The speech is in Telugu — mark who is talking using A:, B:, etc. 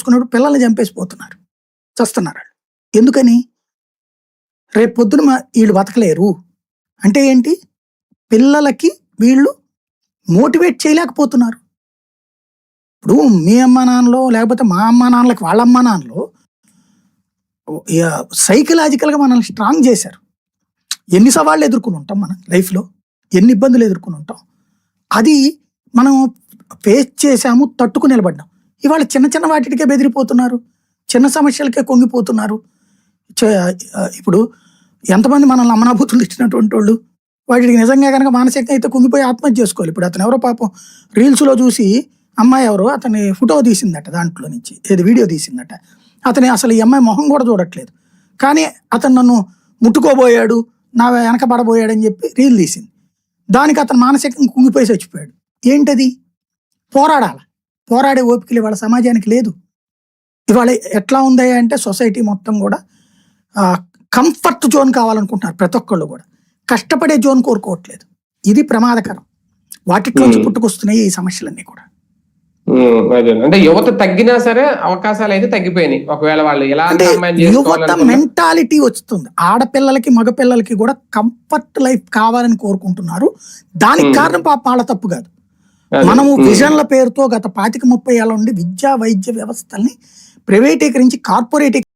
A: చూసుకున్నప్పుడు పిల్లల్ని చంపేసిపోతున్నారు. చస్తున్నారు వాళ్ళు. ఎందుకని? రేపు పొద్దున మా- వీళ్ళు బతకలేరు. అంటే ఏంటి? పిల్లలకి వీళ్ళు మోటివేట్ చేయలేకపోతున్నారు. ఇప్పుడు మీ అమ్మ నాన్నలో లేకపోతే మా అమ్మ నాన్నలకి వాళ్ళ అమ్మ నాన్నలో సైకలాజికల్గా మనల్ని స్ట్రాంగ్ చేశారు. ఎన్ని సవాళ్ళు ఎదుర్కొని ఉంటాం మనం లైఫ్లో? ఎన్ని ఇబ్బందులు ఎదుర్కొని ఉంటాం? అది మనం ఫేస్ చేసాము తట్టుకు నిలబడ్డాం. ఇవాళ చిన్న చిన్న వాటికే బెదిరిపోతున్నారు. చిన్న సమస్యలకే కొంగిపోతున్నారు. ఇప్పుడు ఎంతమంది మనల్ని అమనాభూతులు ఇచ్చినటువంటి వాళ్ళు వాటికి నిజంగా కనుక మానసికంగా అయితే కుంగిపోయి ఆత్మహత్య చేసుకోవాలి. ఇప్పుడు అతను ఎవరో పాపం రీల్స్లో చూసి అమ్మాయి ఎవరో అతని ఫోటో తీసిందట దాంట్లో నుంచి ఏది వీడియో తీసిందట. అతని అసలు ఈ అమ్మాయి మొహం కూడా చూడట్లేదు. కానీ అతను నన్ను ముట్టుకోబోయాడు నా వెనకబడబోయాడని చెప్పి రీల్ తీసింది. దానికి అతను మానసికంగా కుంగిపోయి చచ్చిపోయాడు. ఏంటది? పోరాడాలి? పోరాడే ఓపికలు ఇవాళ సమాజానికి లేదు. ఇవాళ ఎట్లా ఉంది అంటే సొసైటీ మొత్తం కూడా కంఫర్ట్ జోన్ కావాలనుకుంటున్నారు ప్రతి ఒక్కళ్ళు కూడా. కష్టపడే జోన్ కోరుకోవట్లేదు. ఇది ప్రమాదకరం. వాటిలోంచి. పుట్టుకొస్తున్నాయి ఈ సమస్యలన్నీ కూడా.
B: అంటే యువత తగ్గినా సరే అవకాశాలు అయితే తగ్గిపోయినాయి. ఒకవేళ వాళ్ళు అమ్మాయిని
A: యువత మెంటాలిటీ వస్తుంది. ఆడపిల్లలకి మగపిల్లలకి కూడా కంఫర్ట్ లైఫ్ కావాలని కోరుకుంటున్నారు. దానికి. కారణం పాప వాళ్ళ తప్పు కాదు. మనము విజన్ల పేరుతో గత పాతిక ముప్పై ఏళ్ళ నుండి విద్యా వైద్య వ్యవస్థల్ని ప్రైవేటీకరించి కార్పొరేట్